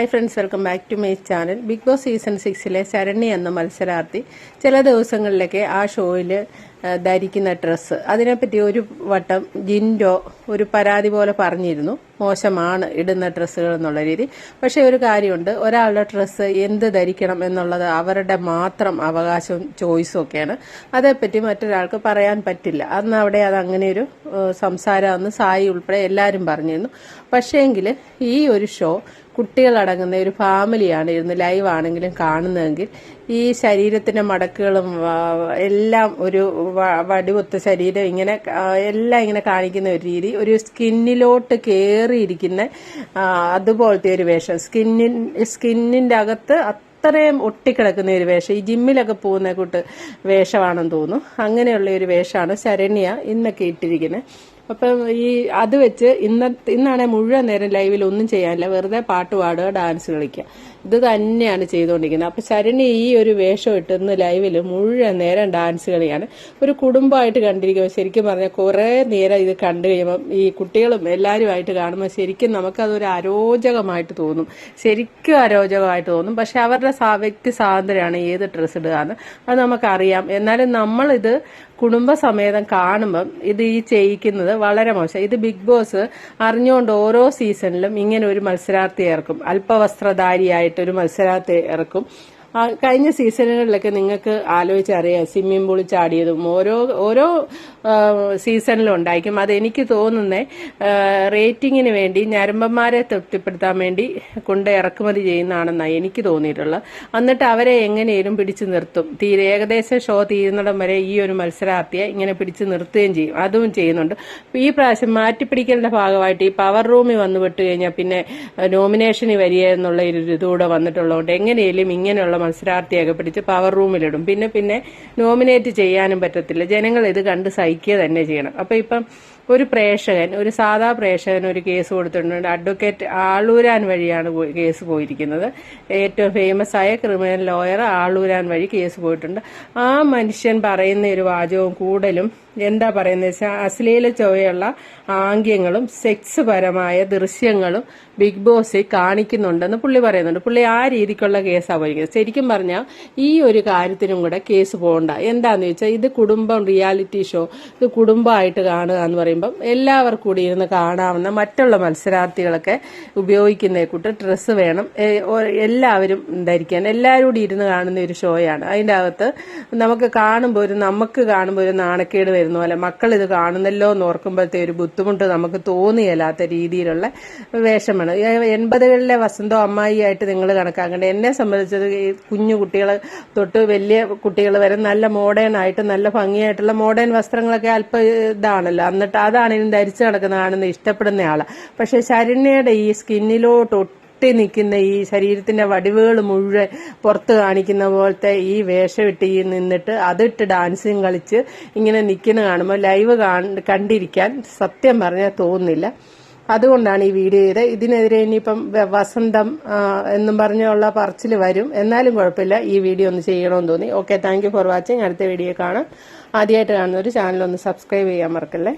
Hi friends welcome back to my channel Bigg Boss season സിക്സിലെ Saranya എന്ന മത്സരാർത്ഥി ചില ദിവസങ്ങളിലൊക്കെ ആ ഷോയിൽ ധരിക്കുന്ന ഡ്രസ്സ് അതിനെപ്പറ്റി ഒരു വട്ടം ജിൻഡോ ഒരു പരാതി പോലെ പറഞ്ഞിരുന്നു. മോശമാണ് ഇടുന്ന ഡ്രസ്സുകൾ എന്നുള്ള രീതി. പക്ഷേ ഒരു കാര്യമുണ്ട്. ഒരാളുടെ ഡ്രസ്സ് എന്ത് ധരിക്കണം എന്നുള്ളത് അവരുടെ മാത്രം അവകാശവും ചോയ്സും ഒക്കെയാണ്. അതേപ്പറ്റി മറ്റൊരാൾക്ക് പറയാൻ പറ്റില്ല. അന്ന് അവിടെ അത് അങ്ങനെ ഒരു സംസാരമാണ് സായി ഉൾപ്പെടെ എല്ലാവരും പറഞ്ഞിരുന്നു. പക്ഷേങ്കിൽ ഈ ഒരു ഷോ കുട്ടികളടങ്ങുന്ന ഒരു ഫാമിലിയാണ് ഇരുന്ന് ലൈവ് ആണെങ്കിലും കാണുന്നതെങ്കിൽ ഈ ശരീരത്തിന്റെ മടക്കുകളും എല്ലാം ഒരു വടിവൊത്ത ശരീരം ഇങ്ങനെ എല്ലാം ഇങ്ങനെ കാണിക്കുന്ന ഒരു രീതി. ഒരു സ്കിന്നിലോട്ട് കയറിയിരിക്കുന്ന അതുപോലത്തെ ഒരു വേഷം. സ്കിന്നിൻ സ്കിന്നിന്റെ അകത്ത് അത്രയും ഒട്ടിക്കിടക്കുന്ന ഒരു വേഷം. ഈ ജിമ്മിലൊക്കെ പോകുന്ന കൂട്ട് വേഷമാണെന്ന് തോന്നുന്നു. അങ്ങനെയുള്ള ഒരു വേഷമാണ് ശരണ്യ ഇന്നൊക്കെ ഇട്ടിരിക്കുന്നത്. അപ്പം ഈ അത് വെച്ച് ഇന്ന ഇന്നാണെ മുഴുവൻ നേരം ലൈവിൽ ഒന്നും ചെയ്യാനില്ല. വെറുതെ പാട്ട് പാടുക ഡാൻസ് കളിക്കുക. ഇത് തന്നെയാണ് ചെയ്തുകൊണ്ടിരിക്കുന്നത്. അപ്പൊ ശരണി ഈ ഒരു വേഷം ഇട്ടുന്ന ലൈവിൽ മുഴുവൻ നേരം ഡാൻസ് കളിയാണ്. ഒരു കുടുംബമായിട്ട് കണ്ടിരിക്കുമ്പോൾ ശരിക്കും പറഞ്ഞാൽ കുറേ നേരം ഇത് കണ്ടു കഴിയുമ്പം ഈ കുട്ടികളും എല്ലാവരുമായിട്ട് കാണുമ്പോൾ ശരിക്കും നമുക്കതൊരു അരോചകമായിട്ട് തോന്നും. ശരിക്കും അരോചകമായിട്ട് തോന്നും. പക്ഷെ അവരുടെ വ്യക്തി സ്വാതന്ത്ര്യമാണ് ഏത് ഡ്രസ്സ് ഇടുക എന്ന് അത് നമുക്കറിയാം. എന്നാലും നമ്മളിത് കുടുംബസമേതം കാണുമ്പം ഇത് ഈ ചെയ്യിക്കുന്നത് വളരെ മോശം. ഇത് ബിഗ് ബോസ് അറിഞ്ഞുകൊണ്ട് ഓരോ സീസണിലും ഇങ്ങനെ ഒരു മത്സരാർത്ഥി ചേർക്കും അല്പവസ്ത്രധാരിയായിട്ട് ഒരു മത്സരത്തെ ഇറക്കും. കഴിഞ്ഞ സീസണുകളിലൊക്കെ നിങ്ങൾക്ക് ആലോചിച്ചറിയാം സ്വിമ്മിംഗ് പൂളിൽ ചാടിയതും ഓരോ ഓരോ സീസണിലും ഉണ്ടായിരിക്കും. അത് എനിക്ക് തോന്നുന്നേ റേറ്റിങ്ങിന് വേണ്ടി ഞരമ്പന്മാരെ തൃപ്തിപ്പെടുത്താൻ വേണ്ടി കൊണ്ട് ഇറക്കുമതി ചെയ്യുന്നതാണെന്നാണ് എനിക്ക് തോന്നിയിട്ടുള്ളത്. എന്നിട്ട് അവരെ എങ്ങനെയും പിടിച്ചു നിർത്തും. തീരെ ഏകദേശം ഷോ തീരുന്നിടം വരെ ഈ ഒരു മത്സരാർത്ഥിയെ ഇങ്ങനെ പിടിച്ചു നിർത്തുകയും ചെയ്യും. അതും ചെയ്യുന്നുണ്ട്. ഈ പ്രാവശ്യം മാറ്റിപ്പിടിക്കലിന്റെ ഭാഗമായിട്ട് ഈ പവർ റൂമിൽ വന്നു വിട്ടുകഴിഞ്ഞാൽ പിന്നെ നോമിനേഷന് വരിക എന്നുള്ള ഒരു ഇതുകൂടെ വന്നിട്ടുള്ളതുകൊണ്ട് എങ്ങനെയും ഇങ്ങനെയുള്ള മത്സരാർത്ഥിയൊക്കെ പിടിച്ച് പവർ റൂമിലിടും പിന്നെ പിന്നെ നോമിനേറ്റ് ചെയ്യാനും പറ്റത്തില്ല. ജനങ്ങൾ ഇത് കണ്ട് സഹിക്കുക തന്നെ ചെയ്യണം. അപ്പൊ ഇപ്പം ഒരു പ്രേക്ഷകൻ ഒരു സാധാ പ്രേക്ഷകൻ ഒരു കേസ് കൊടുത്തിട്ടുണ്ട്. അഡ്വക്കേറ്റ് ആളൂരാൻ വഴിയാണ് കേസ് പോയിരിക്കുന്നത്. ഏറ്റവും ഫേമസ് ആയ ക്രിമിനൽ ലോയർ ആളൂരാൻ വഴി കേസ് പോയിട്ടുണ്ട്. ആ മനുഷ്യൻ പറയുന്ന ഒരു വാചകവും കൂടുതലും എന്താ പറയുന്നത് വെച്ചാൽ അശ്ലീല ചൊവ്വയുള്ള ആംഗ്യങ്ങളും സെക്സ് പരമായ ദൃശ്യങ്ങളും ബിഗ് ബോസിൽ കാണിക്കുന്നുണ്ടെന്ന് പുള്ളി പറയുന്നുണ്ട്. പുള്ളി ആ രീതിക്കുള്ള കേസാണ് പോയിരിക്കുന്നത്. ശരിക്കും പറഞ്ഞാൽ ഈ ഒരു കാര്യത്തിനും കൂടെ കേസ് പോകണ്ട. എന്താന്ന് വെച്ചാൽ ഇത് കുടുംബം റിയാലിറ്റി ഷോ ഇത് കുടുംബമായിട്ട് കാണുക എന്ന് പറയുമ്പം എല്ലാവർക്കും കൂടി ഇരുന്ന് കാണാവുന്ന മറ്റുള്ള മത്സരാർത്ഥികളൊക്കെ ഉപയോഗിക്കുന്ന കൂട്ട് ഡ്രസ്സ് വേണം. എല്ലാവരും ധരിക്കാൻ എല്ലാവരും കൂടി ഇരുന്ന് കാണുന്ന ഒരു ഷോയാണ്. അതിന്റെ അകത്ത് നമുക്ക് കാണുമ്പോൾ ഒരു നമുക്ക് കാണുമ്പോൾ ഒരു നാണക്കേട് വരുന്ന. പോലെ മക്കൾ ഇത് കാണുന്നല്ലോ എന്ന് ഓർക്കുമ്പോഴത്തെ ഒരു ബുദ്ധിമുട്ട് നമുക്ക് തോന്നിയല്ലാത്ത രീതിയിലുള്ള വേഷമാണ്. എൺപതുകളിലെ വസന്തോ അമ്മായിയായിട്ട് നിങ്ങൾ കണക്കാക്കേണ്ടത് എന്നെ സംബന്ധിച്ചത് ഈ കുഞ്ഞു കുട്ടികൾ തൊട്ട് വലിയ കുട്ടികൾ വരെ നല്ല മോഡേൺ ആയിട്ട് നല്ല ഭംഗിയായിട്ടുള്ള മോഡേൺ വസ്ത്രങ്ങളൊക്കെ അല്പം ഇതാണല്ലോ. എന്നിട്ട് അതാണ് ഇനി ധരിച്ചു നടക്കുന്ന കാണുന്ന ഇഷ്ടപ്പെടുന്ന ആളാണ് പക്ഷെ ശരണ്യയുടെ ഈ സ്കിന്നിലോട്ട് ഒട്ടി നിൽക്കുന്ന ഈ ശരീരത്തിന്റെ വടിവുകൾ മുഴുവൻ പുറത്ത് കാണിക്കുന്ന പോലത്തെ ഈ വേഷമിട്ട് ഈ നിന്നിട്ട് അതിട്ട് ഡാൻസും കളിച്ച് ഇങ്ങനെ നിൽക്കുന്ന കാണുമ്പോൾ ലൈവ് കണ്ടിരിക്കാൻ സത്യം പറഞ്ഞാൽ തോന്നുന്നില്ല. അതുകൊണ്ടാണ് ഈ വീഡിയോ ചെയ്ത് ഇതിനെതിരെ ഇനിയിപ്പം വസന്തം എന്നും പറഞ്ഞുള്ള പറച്ചിൽ വരും. എന്നാലും കുഴപ്പമില്ല. ഈ വീഡിയോ ഒന്ന് ചെയ്യണമെന്ന് തോന്നി. ഓക്കെ താങ്ക് ഫോർ വാച്ചിങ് അടുത്ത വീഡിയോ കാണാം. ആദ്യമായിട്ട് കാണുന്നവർ ചാനൽ ഒന്ന് സബ്സ്ക്രൈബ് ചെയ്യാൻ മറക്കല്ലേ?